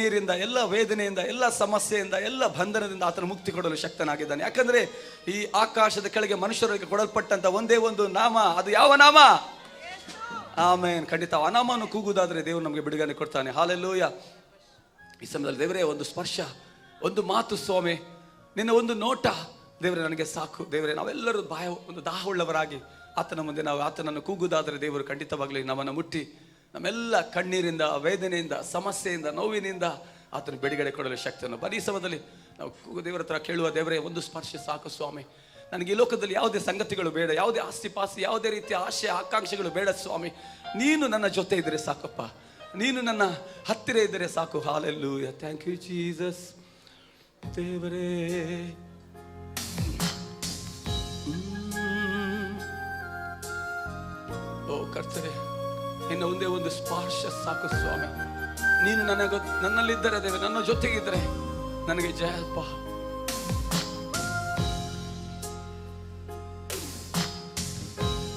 ಕಣ್ಣೀರಿಂದ, ಎಲ್ಲ ವೇದನೆಯಿಂದ, ಎಲ್ಲ ಸಮಸ್ಯೆಯಿಂದ, ಎಲ್ಲ ಬಂಧನದಿಂದ ಆತನ ಮುಕ್ತಿ ಕೊಡಲು ಶಕ್ತನಾಗಿದ್ದಾನೆ. ಯಾಕಂದ್ರೆ ಈ ಆಕಾಶದ ಕೆಳಗೆ ಮನುಷ್ಯರಿಗೆ ಕೊಡಲ್ಪಟ್ಟಂತ ಒಂದೇ ಒಂದು ನಾಮ, ಅದು ಯಾವ ನಾಮ? ಆಮೇನ್. ಖಂಡಿತ ಆ ಕೂಗುದಾದ್ರೆ ದೇವರು ನಮಗೆ ಬಿಡುಗಡೆ ಕೊಡ್ತಾನೆ. ಹಾಲೆಲ್ಲೂಯ. ಈ ಸಮಯದಲ್ಲಿ ದೇವರೇ, ಒಂದು ಸ್ಪರ್ಶ, ಒಂದು ಮಾತು ಸ್ವಾಮಿ, ನಿನ್ನ ಒಂದು ನೋಟ. ದೇವರೇ, ನನಗೆ ಸಾಕು. ದೇವರೇ, ನಾವೆಲ್ಲರೂ ಬಾಯ, ಒಂದು ದಾಹವುಳ್ಳವರಾಗಿ ಆತನ ಮುಂದೆ ನಾವು ಆತನನ್ನು ಕೂಗುದಾದ್ರೆ ದೇವರು ಖಂಡಿತವಾಗ್ಲಿ ನಮ್ಮನ್ನು ಮುಟ್ಟಿ. ನಮ್ಮೆಲ್ಲ ಕಣ್ಣೀರಿಂದ, ವೇದನೆಯಿಂದ, ಸಮಸ್ಯೆಯಿಂದ, ನೋವಿನಿಂದ ಆತನ ಬಿಡುಗಡೆ ಕೊಡಲು ಶಕ್ತಿಯನ್ನು ಬರೀ ಸಮಯದಲ್ಲಿ ನಾವು ದೇವರ ಹತ್ರ ಕೇಳುವ ದೇವರೇ, ಒಂದು ಸ್ಪರ್ಶ ಸಾಕು ಸ್ವಾಮಿ. ನನಗೆ ಈ ಲೋಕದಲ್ಲಿ ಯಾವುದೇ ಸಂಗತಿಗಳು ಬೇಡ, ಯಾವುದೇ ಆಸ್ತಿ ಪಾಸ್ತಿ ಯಾವುದೇ ರೀತಿಯ ಆಶೆ, ಆಕಾಂಕ್ಷೆಗಳು ಬೇಡ ಸ್ವಾಮಿ. ನೀನು ನನ್ನ ಜೊತೆ ಇದ್ದರೆ ಸಾಕಪ್ಪ. ನೀನು ನನ್ನ ಹತ್ತಿರ ಇದ್ದರೆ ಸಾಕು. ಹಾಲೆಲ್ಲೂ ಥ್ಯಾಂಕ್ ಯು ಜೀಸಸ್ ದೇವರೇ. ಓ ಕರ್ತನೆ. ಇನ್ನು ಒಂದೇ ಒಂದು ಸ್ಪರ್ಶ ಸಾಕು ಸ್ವಾಮಿ. ನೀನು ನನಗ ನನ್ನಲ್ಲಿದ್ದರೆ ದೇವ, ನನ್ನ ಜೊತೆಗಿದ್ರೆ ನನಗೆ ಜಯಪ್ಪ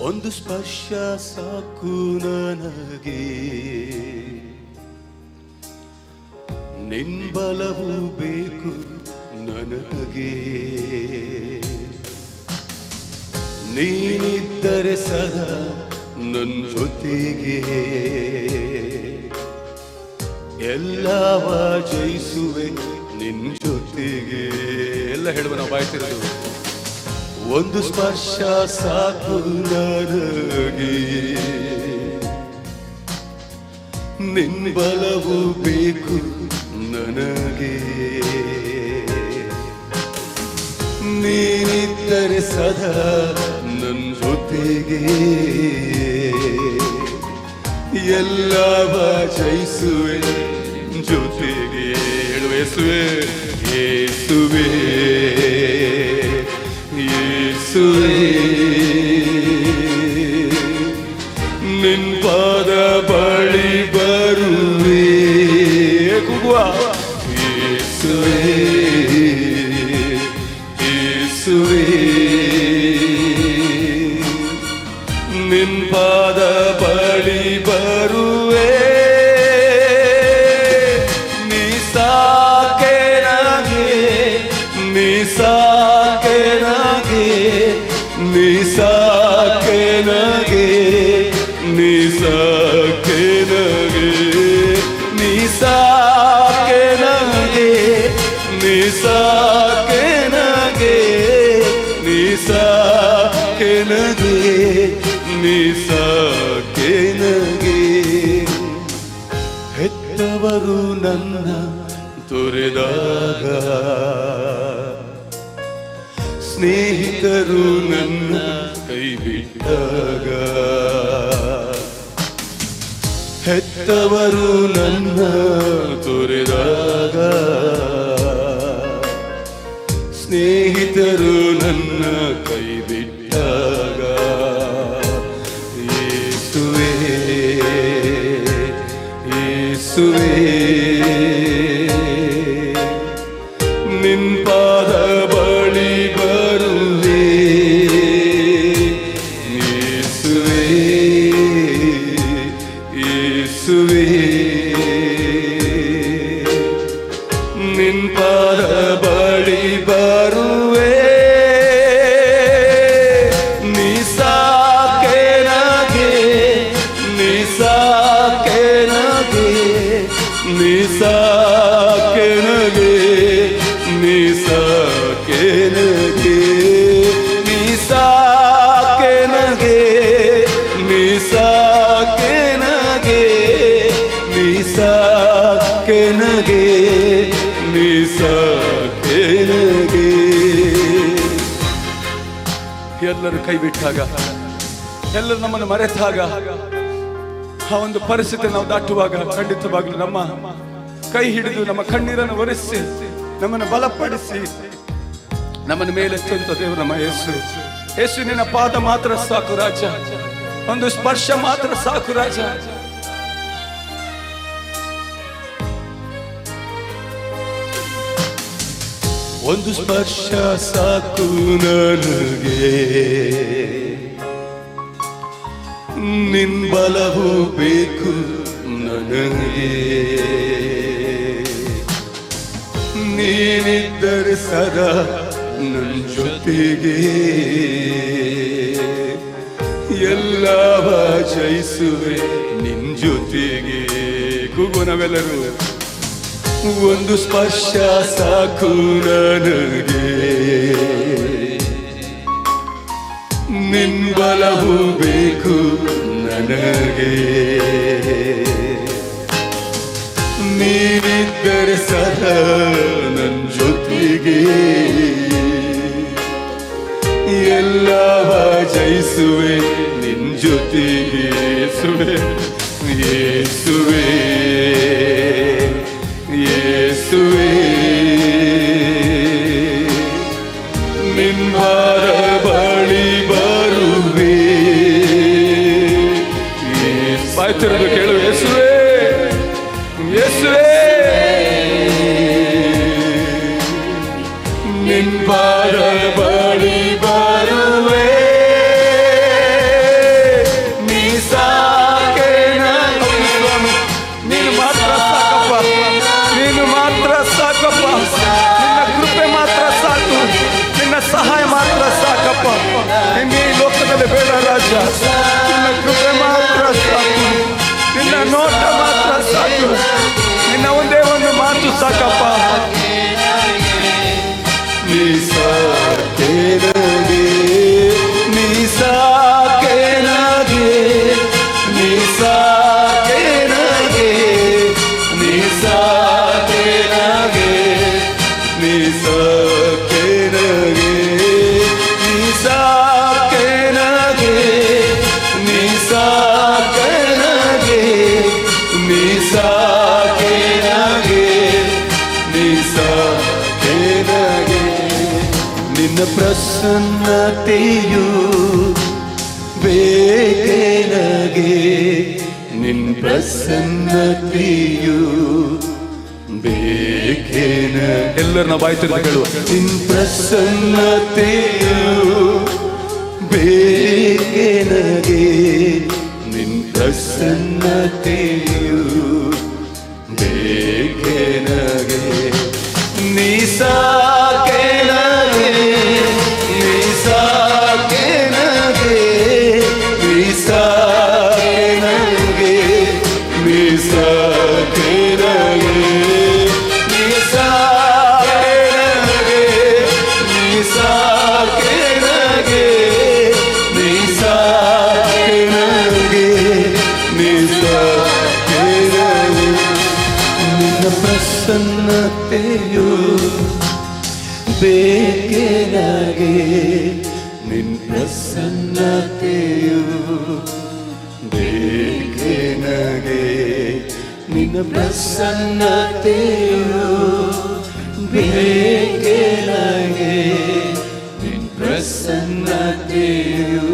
ಒಂದು ಸ್ಪರ್ಶ ಸಾಕು ನನಗೆ. ನಿನ್ಬಲವು ಬೇಕು ನನಗೆ. ನೀನಿದ್ದರೆ ಸದಾ ನನ್ನ ಜೊತೆಗೆ ಎಲ್ಲವ ಜಯಿಸುವೆ ನಿನ್ನ ಜೊತೆಗೆ. ಎಲ್ಲ ಹೇಳುವ ನಾವು ಬಾಯ್ತಿರೋದು. ಒಂದು ಸ್ಪರ್ಶ ಸಾಕು ನನಗೆ. ನಿನ್ ಬಲವು ಬೇಕು ನನಗೆ. ನೀನಿದ್ದರೆ ಸದಾ ನನ್ನ ಜೊತೆಗೆ. ಎಲ್ಲವ ಜಯಿಸುವೆ ಜೊತೆಗೆ ಹೇಳುವೆಸುವೆ ಏಸುವೆ ಏಸುವೆ ನಿನ್ಪಾದ ಬಳಿ ಬರುವೆ ಕೂಗುವ ಏಸುವೆ ಏಸುವೆ ನಿನ್ಪಾದ ಬಳಿ ನಿಸಕ್ಕೆನಗೆ ನಿಸಕ್ಕೆನಗೆ ನಿಸಕ್ಕೆನಗೆ ನಿಸಕ್ಕೆನಗೆ ನಿಸಕ್ಕೆನಗೆ ನಿಸಕ್ಕೆನಗೆ ಹೆತ್ತವರು ನನ್ನ ತೊರೆದಾಗ ಸ್ನೇಹಿತರು ನನ್ನ ಬಿಟ್ಟಾಗ. ಹೆತ್ತವರು ನನ್ನ ತೊರೆದಾಗ. ಸ್ನೇಹಿತರು ನನ್ನ ಕೈ ಬಿಟ್ಟಾಗ ಏಸುವೆ ಏಸುವೆ. ನಿನ್ ಪಾದ ಎಲ್ಲರೂ ಕೈ ಬಿಟ್ಟಾಗ, ಎಲ್ಲರೂ ನಮ್ಮನ್ನು ಮರೆತಾಗ, ಆ ಒಂದು ಪರಿಸ್ಥಿತಿ ನಾವು ದಾಟುವಾಗ ಖಂಡಿತವಾಗ್ಲೂ ನಮ್ಮ ಕೈ ಹಿಡಿದು ನಮ್ಮ ಕಣ್ಣೀರನ್ನು ಒರೆಸಿ, ನಮ್ಮನ್ನು ಬಲಪಡಿಸಿ, ನಮ್ಮನ್ನ ಮೇಲೆತ್ತಂತ ದೇವರು ನಮ್ಮ ಯೇಸು, ನಿನ್ನ ಪಾದ ಮಾತ್ರ ಸಾಕು ರಾಜ. ಒಂದು ಸ್ಪರ್ಶ ಮಾತ್ರ ಸಾಕು ರಾಜ. ಒಂದು ಸ್ಪರ್ಶ ಸಾಕು ನನಗೆ. ನಿನ್ ಬಲವು ಬೇಕು ನನಗೆ. ನೀನಿದ್ದರೆ ಸದಾ ನನ್ನ ಜೊತೆಗೆ. ಎಲ್ಲವ ಜಯಿಸುವೆ ನಿನ್ ಜೊತೆಗೆ. ಕೂಗು ನಾವೆಲ್ಲರೂ. ಒಂದು ಸ್ಪರ್ಶ ಸಾಕು ನನಗೆ. ನಿನ್ಬಲವು ಬೇಕು ನನಗೆ. ನೀನಿದ್ದರೆ ಸದಾ ನನ್ನ ಜೊತೆಗೆ. ಎಲ್ಲವ ಜಯಿಸುವೆ ನಿನ್ ಜೊತೆಗೆ ಯೇಸುವೆ ಪ್ರಸನ್ನತೆಯು ಬೇಕೆನಗೆ ನಿನ್ ಪ್ರಸನ್ನತೆಯು ಬೇಕೇನ ಎಲ್ಲರನ್ನ ಬಾಯ್ತಿರ್ತ ಕೇಳುವ ನಿನ್ ಪ್ರಸನ್ನತೆಯು ಬೇಕೆನಗೆ ನಿನ್ ಪ್ರಸನ್ನತೆಯು ಪ್ರಸನ್ನತೆಯು ಬೇಕೆ ನನಗೆ. ನಿನ್ನ ಪ್ರಸನ್ನತೆಯು ಬೇಕೆ ನನಗೆ. ನಿನ್ನ ಪ್ರಸನ್ನತೆಯು ಬೇಕೆ ನನಗೆ. ನಿನ್ನ ಪ್ರಸನ್ನತೆಯು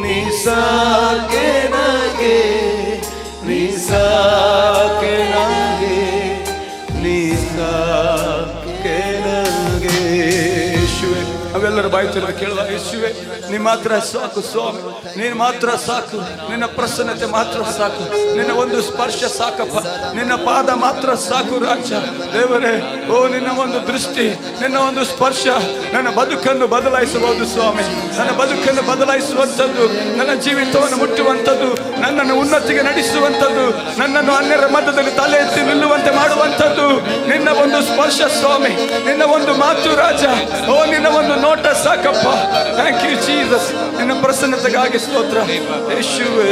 Nissan. ಅವೆಲ್ಲರ ಬಾಯಿ ಕೇಳುವ ಯೇಸುವೆ ನೀ ಮಾತ್ರ ಸಾಕು ಸ್ವಾಮಿ, ನೀನು ಮಾತ್ರ ಸಾಕು, ನಿನ್ನ ಪ್ರಸನ್ನತೆ ಮಾತ್ರ ಸಾಕು, ನಿನ್ನ ಒಂದು ಸ್ಪರ್ಶ ಸಾಕಪ್ಪ, ನಿನ್ನ ಪಾದ ಮಾತ್ರ ಸಾಕು ರಾಜ, ದೇವರೇ, ಓ, ನಿನ್ನ ಒಂದು ದೃಷ್ಟಿ, ನಿನ್ನ ಒಂದು ಸ್ಪರ್ಶ, ನನ್ನ ಬದುಕನ್ನು ಬದಲಾಯಿಸಬಹುದು ಸ್ವಾಮಿ, ನನ್ನ ಬದುಕನ್ನು ಬದಲಾಯಿಸುವಂಥದ್ದು, ನನ್ನ ಜೀವಿತವನ್ನು ಮುಟ್ಟುವಂಥದ್ದು, ನನ್ನನ್ನು ಉನ್ನತಿಗೆ ನಡೆಸುವಂಥದ್ದು, ನನ್ನನ್ನು ಅನ್ಯರ ಮಧ್ಯದಲ್ಲಿ ತಲೆ ಎತ್ತಿ ನಿಲ್ಲುವಂತೆ ಮಾಡುವಂಥದ್ದು ನಿನ್ನ ಒಂದು ಸ್ಪರ್ಶ ಸ್ವಾಮಿ, ನಿನ್ನ ಒಂದು ಮಾತು ರಾಜ. ಓ, ನಿನ್ನ ಒಂದು ನೋಟ ಸಾಕಪ್ಪ. ಥ್ಯಾಂಕ್ ಯು ಜೀಸಸ್ ನಿನ್ನ ಪ್ರಸನ್ನತೆಗಾಗಿ ಸ್ತೋತ್ರ. ಯೇಸುವೇ